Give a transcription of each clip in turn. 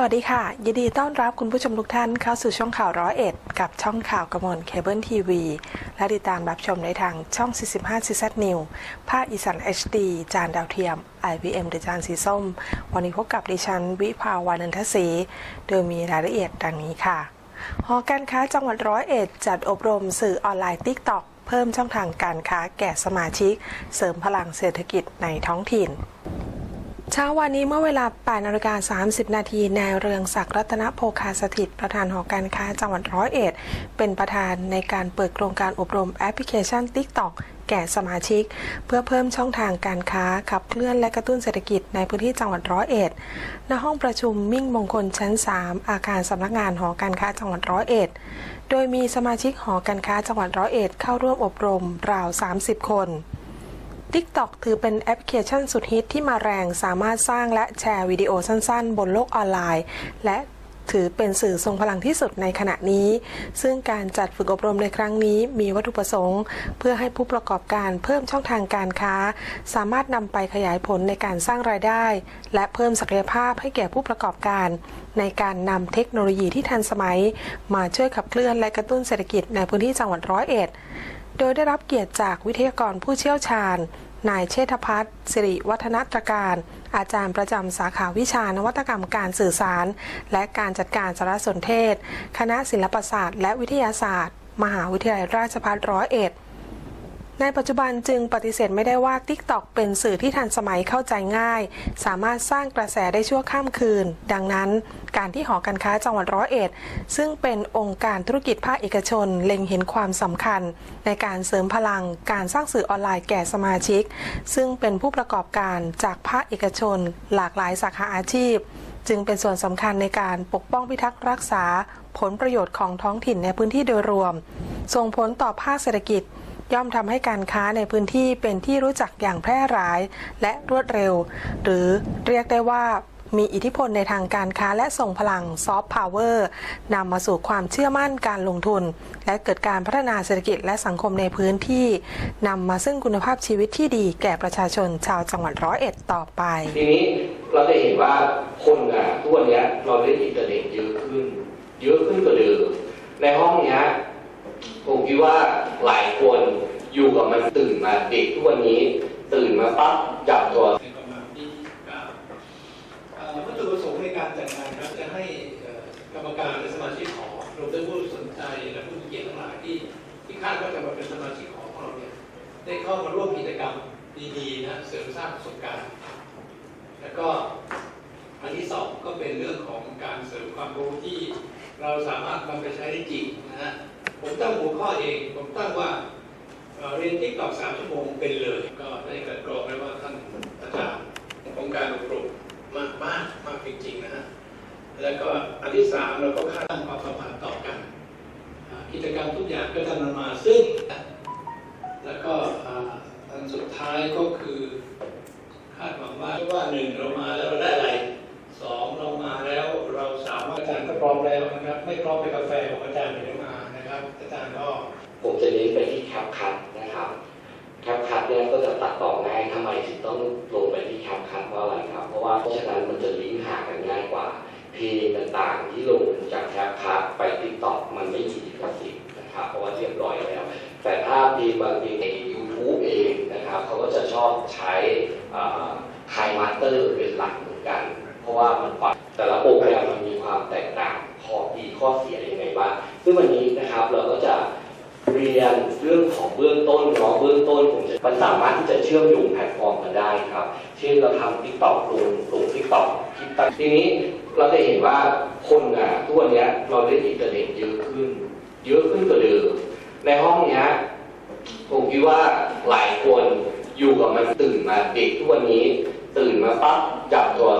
สวัสดีค่ะ ยินดีต้อนรับคุณผู้ชมทุกท่านเข้าสู่ช่องข่าวร้อยเอ็ดกับช่องข่าวกระมวลเคเบิลทีวีและติดตามรับชมในทางช่อง 45 c z New ภาคอีสาน HD จานดาวเทียม IBM หรือจานสีส้ม วันนี้พบกับดิฉัน วิภาวานันทศรีโดยมีรายละเอียดดังนี้ค่ะหอการค้าจังหวัดร้อยเอ็ดจัดอบรมสื่อออนไลน์ TikTok เพิ่มช่องทางการค้าแก่สมาชิก เสริมพลังเศรษฐกิจในท้องถิ่น เช้าวันนี้เมื่อเวลา8นาฬิกา30 นาทีนายเรืองศักดิ์รัตนโภคาสถิต ประธานหอการค้าจังหวัดร้อยเอ็ด เป็นประธานในการเปิดโครงการอบรมแอปพลิเคชัน TikTok แก่สมาชิก เพื่อเพิ่มช่องทางการค้าขับเคลื่อนและกระตุ้นเศรษฐกิจในพื้นที่จังหวัดร้อยเอ็ดณห้องประชุมมิ่งมงคลชั้น 3 อาคารสำนักงานหอการค้าจังหวัดร้อยเอ็ด โดยมีสมาชิกหอการค้าจังหวัดร้อยเอ็ดเข้าร่วมอบรมราว 30 คน TikTok ถือเป็นแอปพลิเคชันสุดฮิตที่มาแรงสามารถสร้างและแชร์วิดีโอสั้นๆ บนโลกออนไลน์ และถือเป็นสื่อทรงพลังที่สุดในขณะนี้ ซึ่งการจัดฝึกอบรมในครั้งนี้มีวัตถุประสงค์ เพื่อให้ผู้ประกอบการเพิ่มช่องทางการค้า สามารถนำไปขยายผลในการสร้างรายได้ และเพิ่มศักยภาพให้แก่ผู้ประกอบการ ในการนำเทคโนโลยีที่ทันสมัย มาช่วยขับเคลื่อนและกระตุ้นเศรษฐกิจในพื้นที่จังหวัดร้อยเอ็ด โดยได้รับเกียรติจากวิทยากรผู้เชี่ยวชาญ นายเชษฐพัฒน์สิริวัฒนตรการ อาจารย์ประจำสาขาวิชานวัตกรรมการสื่อสาร และการจัดการสารสนเทศ คณะศิลปศาสตร์ และวิทยาศาสตร์ มหาวิทยาลัยราชภัฏร้อยเอ็ด ในปัจจุบันจึงปฏิเสธไม่ได้ว่า TikTok เป็นสื่อที่ทันสมัยเข้าใจง่าย สามารถสร้างกระแสได้ชั่วข้ามคืน ดังนั้นการที่หอการค้าจังหวัดร้อยเอ็ด ซึ่งเป็นองค์การธุรกิจภาคเอกชน เล็งเห็นความสำคัญ ในการเสริมพลังการสร้างสื่อออนไลน์แก่สมาชิก ซึ่งเป็นผู้ประกอบการจากภาคเอกชน หลากหลายสาขาอาชีพ จึงเป็นส่วนสำคัญในการปกป้องพิทักษ์รักษา ผลประโยชน์ของท้องถิ่นในพื้นที่โดยรวม ส่งผลต่อภาคเศรษฐกิจ ย่อมทำให้การค้าในพื้นที่เป็นที่รู้จักอย่างแพร่หลาย และรวดเร็ว หรือเรียกได้ว่ามีอิทธิพลในทางการค้าและส่งพลังซอฟต์พาวเวอร์นำมาสู่ความเชื่อมั่นการลงทุน และเกิดการพัฒนาเศรษฐกิจและสังคมในพื้นที่นำมาซึ่งคุณภาพชีวิตที่ดีแก่ประชาชนชาวจังหวัดร้อยเอ็ดต่อไป ทีนี้เราจะเห็นว่าคนอะทุกวันเนี้ยเราเล่นอินเทอร์เน็ตเยอะขึ้น เยอะขึ้นกว่าเดิมในห้องเนี้ยผมคิดว่า หลายคนอยู่กับมันตื่นมาเด็กทุกวันนี้ตื่นมาปั๊บจับตัวในประมาณที่เก้าเอ่อวัตถุประสงค์ในการจัดงานครับจะให้กรรมการและสมาชิกของรวมทั้งผู้สนใจและผู้มีเกียรติทั้งหลายที่ที่คาดว่าจะมาเป็นสมาชิกของเราเนี่ยได้เข้ามาร่วมกิจกรรมดีๆนะเสริมสร้างประสบการณ์ แล้วก็อันที่สองก็เป็นเรื่องของการเสริมความรู้ที่เราสามารถนำไปใช้ได้จริงนะฮะ ผมตั้งหัวข้อเอง ผมตั้งว่าเรียนทิกตอกสามชั่วโมงเป็นเลย ก็ได้กระกรองไว้ว่าท่านอาจารย์ของการอบรมมากมากมากจริงๆนะฮะแล้วก็อันที่สามเราก็คาดตั้งความสัมพันธ์ต่อกัน กิจกรรมทุกอย่างก็ดำเนินมาซึ่ง แล้วก็อันสุดท้ายก็คือคาดหวังว่าว่าหนึ่งเรามาแล้วเราได้อะไรสองเรามาแล้วเราสามารถอาจารย์ก็พร้อมแล้วนะครับ ไม่พร้อมไปกาแฟของอาจารย์เดี๋ย อาจารย์ก็ผมจะเน้นไปที่แคปคัทนะครับแคปคัทเนี่ยก็จะตัดต่อง่ายทำไมถึงต้องลงไปที่แคปคัทเพราะอะไรครับ เพราะว่าเพราะฉะนั้นมันจะลิงก์หากันง่ายกว่าเพลงต่างๆที่ลงจากแคปคัทไปติ๊กต็อกมันไม่มีลิขสิทธิ์นะครับเพราะว่าเรียบร้อยแล้ว แต่ถ้าเพลงบางเพลงใน YouTube เองนะครับเขาก็จะชอบใช้ไฮมาสเตอร์เป็นหลักเหมือนกัน เพราะว่ามันแต่ละโปรแกรมมันมีความแตกต่าง ข้อเสียยังไงบ้างซึ่งวันนี้นะครับเราก็จะเรียนเรื่องของเบื้องต้นเนาะเบื้องต้นผมจะมันสามารถที่จะเชื่อมโยงแพลตฟอร์มกันได้ครับ เช่นเราทำทิกตอกลงลงทิกตอกคลิปตัดทีนี้เราจะเห็นว่าคนอะทุกวันนี้เราเล่นอินเทอร์เน็ตเยอะขึ้น เยอะขึ้นกว่าเดิมในห้องเนี้ยผมคิดว่าหลายคนอยู่กับมันตื่นมาเด็กทุกวันนี้ ตื่นมาปั๊บจับตัว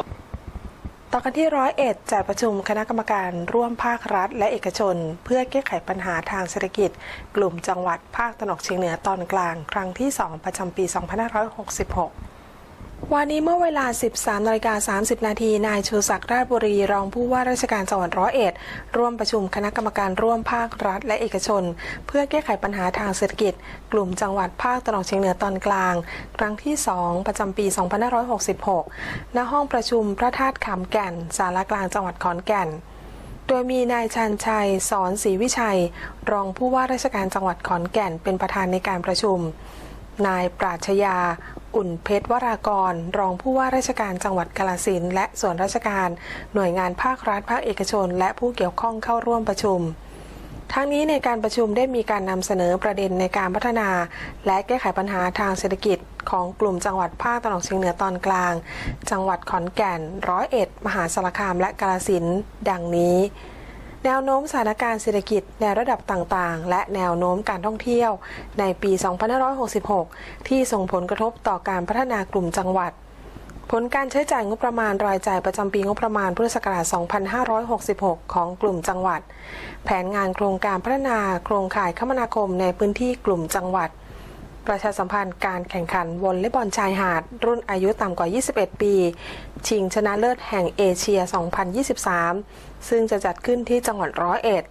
ต่อกันที่ร้อยเอ็ดจัดประชุมคณะกรรมการร่วมภาครัฐ และเอกชน เพื่อแก้ไขปัญหาทางเศรษฐกิจ กลุ่มจังหวัดภาคตะวันออกเฉียงเหนือตอนกลาง ครั้งที่ 2 ประจำปี 2566 วันนี้เมื่อเวลา 13นาฬิกา30 นาที นายชูศักดิ์ราชบุรีรองผู้ว่าราชการจังหวัดร้อยเอ็ด ร่วมประชุมคณะกรรมการร่วมภาครัฐและเอกชน เพื่อแก้ไขปัญหาทางเศรษฐกิจ กลุ่มจังหวัดภาคตะวันออกเฉียงเหนือตอนกลาง ครั้งที่ 2 ประจำปี 2566 ณ ห้องประชุมพระธาตุขามแก่น สารกลางจังหวัดขอนแก่นโดยมีนายชันชัย สอนศรีวิชัย รองผู้ว่าราชการจังหวัดขอนแก่นเป็นประธานในการประชุม นายปราชญา อุ่นเพชรวรากร รองผู้ว่าราชการจังหวัดกาฬสินและส่วนราชการหน่วยงานภาครัฐภาคเอกชน และผู้เกี่ยวข้องเข้าร่วมประชุมทั้งนี้ในการประชุมได้มีการนำเสนอประเด็นในการพัฒนา และแก้ไขปัญหาทางเศรษฐกิจของกลุ่มจังหวัดภาคตะวันออกเฉียงเหนือตอนกลาง จังหวัดขอนแก่น ร้อยเอ็ด มหาสารคามและกาฬสินดังนี้ แนวโน้มสถานการณ์เศรษฐกิจในระดับต่างๆ และแนวโน้มการท่องเที่ยวในปี 2566 ที่ส่งผลกระทบต่อการพัฒนากลุ่มจังหวัด ผลการใช้จ่ายงบประมาณรายจ่ายประจำปีงบประมาณพุทธศักราช 2566 ของกลุ่มจังหวัด แผนงานโครงการพัฒนาโครงข่ายคมนาคมในพื้นที่กลุ่มจังหวัด ประชาสัมพันธ์การแข่งขันวอลเลย์บอลชายหาด รุ่นอายุต่ำกว่า 21 ปี ชิงชนะเลิศแห่งเอเชีย 2023 ซึ่งจะจัดขึ้นที่จังหวัดร้อยเอ็ด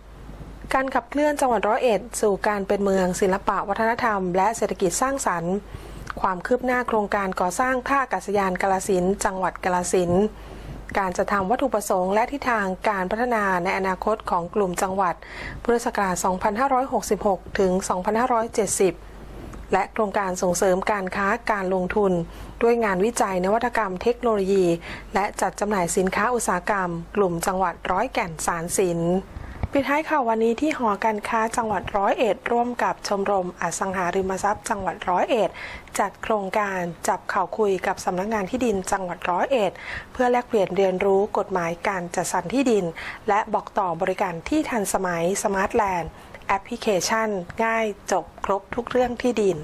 การขับเคลื่อนจังหวัดร้อยเอ็ด สู่การเป็นเมืองศิลปะวัฒนธรรม และเศรษฐกิจสร้างสรรค์ ความคืบหน้าโครงการก่อสร้างท่าอากาศยานกาลสินจังหวัดกาลสินการจะทำวัตถุประสงค์และทิศทางการพัฒนาในอนาคตของกลุ่มจังหวัดพุทธศักราช 2566 ถึง 2570 และโครงการส่งเสริมการค้าการลงทุน ด้วยงานวิจัยนวัตกรรมเทคโนโลยี และจัดจำหน่ายสินค้าอุตสาหกรรม กลุ่มจังหวัดร้อยแก่นสารสินปิดท้ายข่าววันนี้ที่หอการค้าจังหวัดร้อยเอ็ดร่วมกับชมรมอสังหาริมทรัพย์ จังหวัดร้อยเอ็ดจัดโครงการจับข่าวคุยกับสำนักงานที่ดินจังหวัดร้อยเอ็ดเพื่อแลกเปลี่ยนเรียนรู้กฎหมายการจัดสรรที่ดิน และบอกต่อบริการที่ทันสมัยสมาร์ทแลนด์ แอปพลิเคชัน ง่ายจบครบทุกเรื่องที่ดิน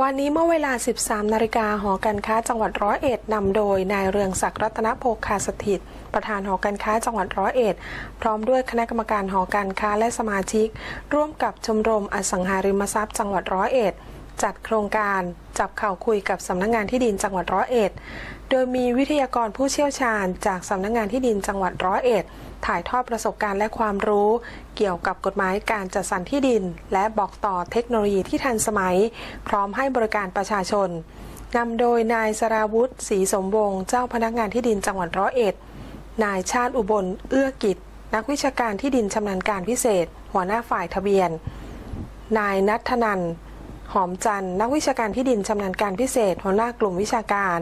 วันนี้เมื่อเวลา 13 นาฬิกาหอการค้าจังหวัดร้อยเอ็ดนำโดยนายเรืองศักดิ์รัตนโภคาสถิต ประธานหอการค้าจังหวัดร้อยเอ็ด พร้อมด้วยคณะกรรมการหอการค้าและสมาชิก ร่วมกับชมรมอสังหาริมทรัพย์จังหวัดร้อยเอ็ดจัดโครงการจับข่าวคุยกับสำนักงานที่ดินจังหวัดร้อยเอ็ด โดยมีวิทยากรผู้เชี่ยวชาญจากสำนักงานที่ดินจังหวัดร้อยเอ็ด ถ่ายทอดประสบการณ์และความรู้ เกี่ยวกับกฎหมายการจัดสรรที่ดิน และบอกต่อเทคโนโลยีที่ทันสมัย พร้อมให้บริการประชาชนนำโดยนายสราวุธศรีสมวงศ์เจ้าพนักงานที่ดินจังหวัดร้อยเอ็ด นายชาติอุบล เอื้อกิจ นักวิชาการที่ดินชำนาญการพิเศษ หัวหน้าฝ่ายทะเบียน นายนัทนันหอมจันนักวิชาการที่ดินชำนาญการพิเศษ หัวหน้ากลุ่มวิชาการ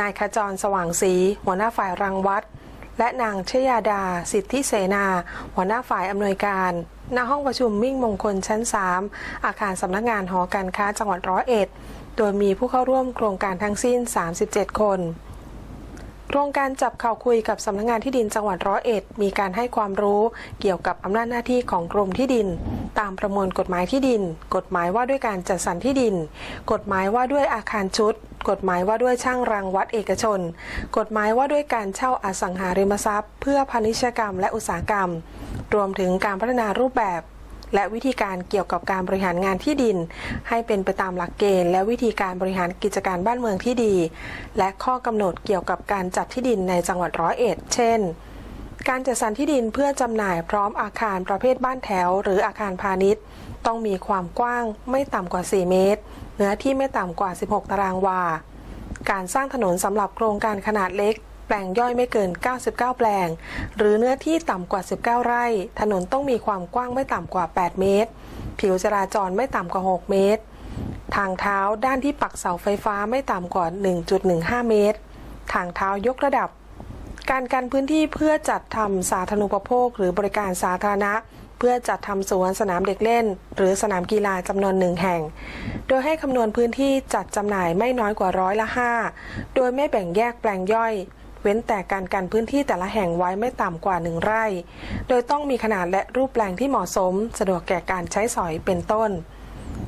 นายขจรสว่างศรีหัวหน้าฝ่ายรังวัด และนางชยาดา สิทธิเสนา หัวหน้าฝ่ายอำนวยการณห้องประชุมมิ่งมงคลชั้น 3 อาคารสำนักงานหอการค้าจังหวัดร้อยเอ็ด โดยมีผู้เข้าร่วมโครงการทั้งสิ้น 37 คนโครงการจับข่าวคุยกับสำนักงานที่ดินจังหวัดร้อยเอ็ด มีการให้ความรู้เกี่ยวกับอำนาจหน้าที่ของกรมที่ดิน ตามประมวลกฎหมายที่ดิน กฎหมายว่าด้วยการจัดสรรที่ดิน กฎหมายว่าด้วยอาคารชุด กฎหมายว่าด้วยช่างรังวัดเอกชน กฎหมายว่าด้วยการเช่าอสังหาริมทรัพย์ เพื่อพาณิชยกรรมและอุตสาหกรรม รวมถึงการพัฒนารูปแบบและวิธีการเกี่ยวกับการบริหารงานที่ดิน ให้เป็นไปตามหลักเกณฑ์ และวิธีการบริหารกิจการบ้านเมืองที่ดี และข้อกำหนดเกี่ยวกับการจัดที่ดินในจังหวัดร้อยเอ็ด เช่น การจัดสรรที่ดินเพื่อจำหน่ายพร้อมอาคารประเภทบ้านแถว หรืออาคารพาณิชย์ ต้องมีความกว้างไม่ต่ำกว่า 4 เมตร เนื้อที่ไม่ต่ำกว่า 16 ตารางวา การสร้างถนนสำหรับโครงการขนาดเล็ก แปลงย่อยไม่เกิน 99 แปลง หรือเนื้อที่ต่ำกว่า 19 ไร่ ถนนต้องมีความกว้างไม่ต่ำกว่า 8 เมตร ผิวจราจรไม่ต่ำกว่า 6 เมตร ทางเท้าด้านที่ปักเสาไฟฟ้าไม่ต่ำกว่า 1.15 เมตร ทางเท้ายกระดับการกันพื้นที่เพื่อจัดทำสาธารณูปโภคหรือบริการสาธารณะ เพื่อจัดทำสวนสนามเด็กเล่น หรือสนามกีฬาจำนวนหนึ่งแห่ง โดยให้คำนวณพื้นที่จัดจำหน่ายไม่น้อยกว่าร้อยละห้าโดยไม่แบ่งแยกแปลงย่อย เว้นแต่การกันพื้นที่แต่ละแห่งไว้ไม่ต่ำกว่าหนึ่งไร่ โดยต้องมีขนาดและรูปแปลงที่เหมาะสม สะดวกแก่การใช้สอยเป็นต้น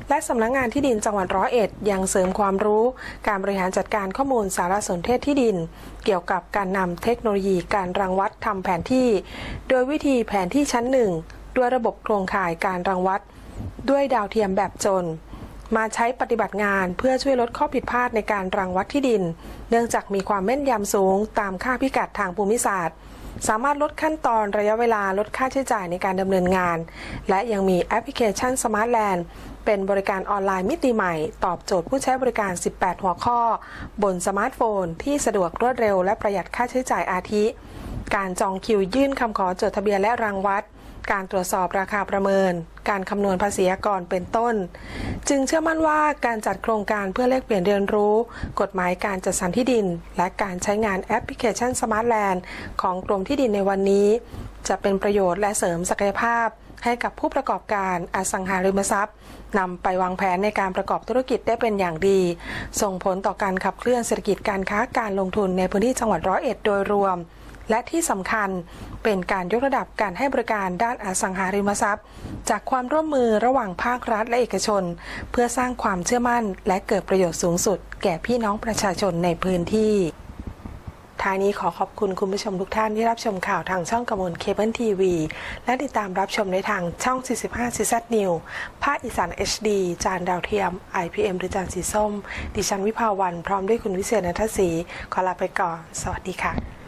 และสำนักงงานที่ดินจังหวัดร้อยเอ็ดยังเสริมความรู้ การบริหารจัดการข้อมูลสารสนเทศที่ดิน เกี่ยวกับการนำเทคโนโลยีการรังวัดทำแผนที่ โดยวิธีแผนที่ชั้นหนึ่ง ด้วยระบบโครงข่ายการรังวัด ด้วยดาวเทียมแบบจน มาใช้ปฏิบัติงานเพื่อช่วยลดข้อผิดพลาดในการรังวัดที่ดิน เนื่องจากมีความแม่นยำสูงตามค่าพิกัดทางภูมิศาสตร์ สามารถลดขั้นตอนระยะเวลาลดค่าใช้จ่ายในการดำเนินงาน และยังมีแอปพลิเคชัน Smart Land เป็นบริการออนไลน์มิติใหม่ ตอบโจทย์ผู้ใช้บริการ 18 หัวข้อ บนสมาร์ทโฟน ที่สะดวกรวดเร็วและประหยัดค่าใช้จ่ายอาทิ การจองคิวยื่นคำขอจดทะเบียนและรังวัด การตรวจสอบราคาประเมิน การคำนวณภาษีอากรเป็นต้น จึงเชื่อมั่นว่าการจัดโครงการเพื่อแลกเปลี่ยนเรียนรู้ กฎหมายการจัดสรรที่ดิน และการใช้งานแอปพลิเคชัน Smart Land ของกรมที่ดินในวันนี้ จะเป็นประโยชน์และเสริมศักยภาพ ให้กับผู้ประกอบการอสังหาริมทรัพย์นำไปวางแผนในการประกอบธุรกิจได้เป็นอย่างดี ส่งผลต่อการขับเคลื่อนเศรษฐกิจการค้าการลงทุนในพื้นที่จังหวัดร้อยเอ็ดโดยรวม และที่สำคัญเป็นการยกระดับการให้บริการด้านอสังหาริมทรัพย์ จากความร่วมมือระหว่างภาครัฐและเอกชน เพื่อสร้างความเชื่อมั่น และเกิดประโยชน์สูงสุด แก่พี่น้องประชาชนในพื้นที่ท้ายนี้ขอขอบคุณคุณผู้ชมทุกท่านที่รับชมข่าวทางช่องกระมวลเคเบิลทีวี และติดตามรับชมในทางช่อง 45 CZ New ภาคอีสาน HD จานดาวเทียม IPM หรือจานสีส้ม ดิฉันวิภาวัน พร้อมด้วยคุณวิเศษนัทศรีขอลาไปก่อน สวัสดีค่ะ